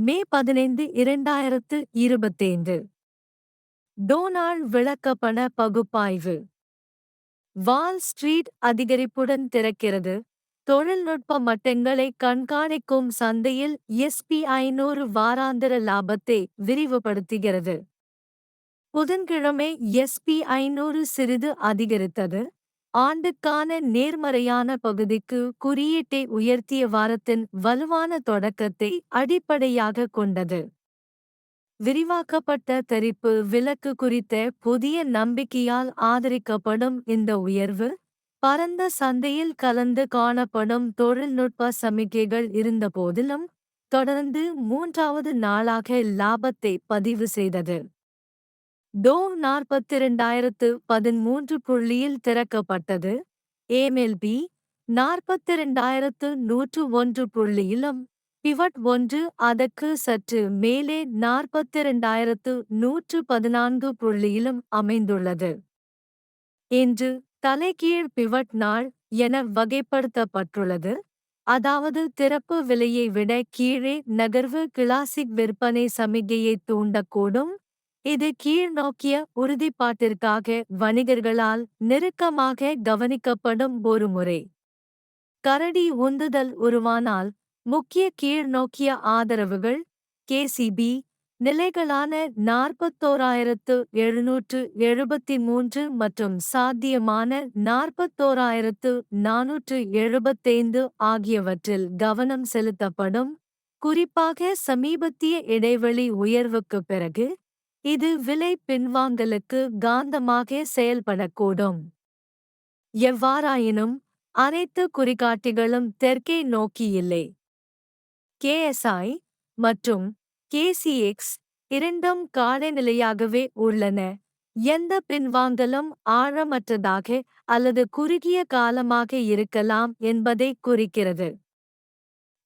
மே பதினைந்து இரண்டாயிரத்து இருபத்தைந்து. டோனால்ட் விளக்கப்பண பகுப்பாய்வு. வால் ஸ்ட்ரீட் அதிகரிப்புடன் திறக்கிறது. தொழில்நுட்ப மட்டங்களை கண்காணிக்கும் சந்தையில் எஸ்பி ஐநூறு வாராந்திர லாபத்தை விரிவுபடுத்துகிறது. புதன்கிழமை எஸ்பி ஐநூறு சிறிது அதிகரித்தது. ஆண்டுக்கான நேர்மறையான பகுதிக்கு குறியீட்டை உயர்த்திய வாரத்தின் வலுவான தொடக்கத்தை அடிப்படையாக கொண்டது. விரிவாக்கப்பட்ட தரிப்பு விலக்கு குறித்த புதிய நம்பிக்கையால் ஆதரிக்கப்படும் இந்த உயர்வு பரந்த சந்தையில் கலந்து காணப்படும் தொழில்நுட்ப சமிக்கைகள் இருந்தபோதிலும் தொடர்ந்து மூன்றாவது நாளாக லாபத்தை பதிவு செய்தது. டோ நாற்பத்தி இரண்டாயிரத்து பதிமூன்று புள்ளியில் திறக்கப்பட்டது. ஏமெல்பி நாற்பத்தி இரண்டாயிரத்து நூற்று ஒன்று புள்ளியிலும் பிவட் ஒன்று அதற்கு சற்று மேலே நாற்பத்தி இரண்டாயிரத்து நூற்று பதினான்கு புள்ளியிலும் அமைந்துள்ளது. இன்று தலைகீழ் பிவட் நாள் என வகைப்படுத்தப்பட்டுள்ளது. அதாவது திறப்பு விலையை விட கீழே நகர்வு கிளாசிக் விற்பனை சமிகையை தூண்டக்கூடும். இது கீழ்நோக்கிய உறுதிப்பாட்டிற்காக வணிகர்களால் நெருக்கமாக கவனிக்கப்படும் ஒரு முறை. கரடி உந்துதல் உருவானால் முக்கிய கீழ்நோக்கிய ஆதரவுகள் கேசிபி நிலைகளான நாற்பத்தோராயிரத்து எழுநூற்று எழுபத்தி மூன்று மற்றும் சாத்தியமான நாற்பத்தோராயிரத்து நானூற்று எழுபத்தைந்து ஆகியவற்றில் கவனம் செலுத்தப்படும். குறிப்பாக சமீபத்திய இடைவெளி உயர்வுக்கு பிறகு இது விலை பின்வாங்கலுக்கு காந்தமாக செயல்படக்கூடும். எவ்வாறாயினும் அனைத்து குறிகாட்டிகளும் தெற்கே நோக்கி இல்லை. கேஎஸ்ஐ மற்றும் கேசிஎக்ஸ் இரண்டும் காலநிலையாகவே உள்ளன. எந்த பின்வாங்கலும் ஆழமற்றதாக அல்லது குறுகிய காலமாக இருக்கலாம் என்பதை குறிக்கிறது.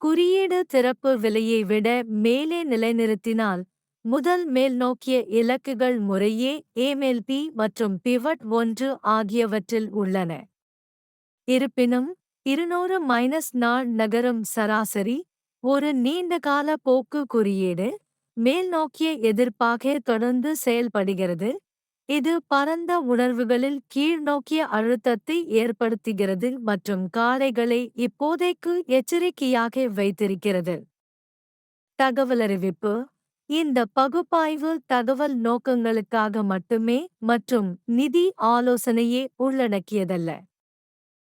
குறியீடு திறப்பு விலையை விட மேலே நிலைநிறுத்தினால் முதல் மேல்நோக்கிய இலக்குகள் முறையே ஏமெல்பி மற்றும் பிவட் ஒன்று ஆகியவற்றில் உள்ளன. இருப்பினும் இருநூறு மைனஸ் நாள் நகரும் சராசரி ஒரு நீண்டகால போக்கு குறியீடு மேல்நோக்கிய எதிர்ப்பாக தொடர்ந்து செயல்படுகிறது. இது பரந்த உணர்வுகளில் கீழ்நோக்கிய அழுத்தத்தை ஏற்படுத்துகிறது மற்றும் காளைகளை இப்போதைக்கு எச்சரிக்கையாக வைத்திருக்கிறது. தகவலறிவிப்பு இந்த பகுப்பாய்வு தகவல் நோக்கங்களுக்காக மட்டுமே மற்றும் நிதி ஆலோசனையே உள்ளடக்கியதல்ல.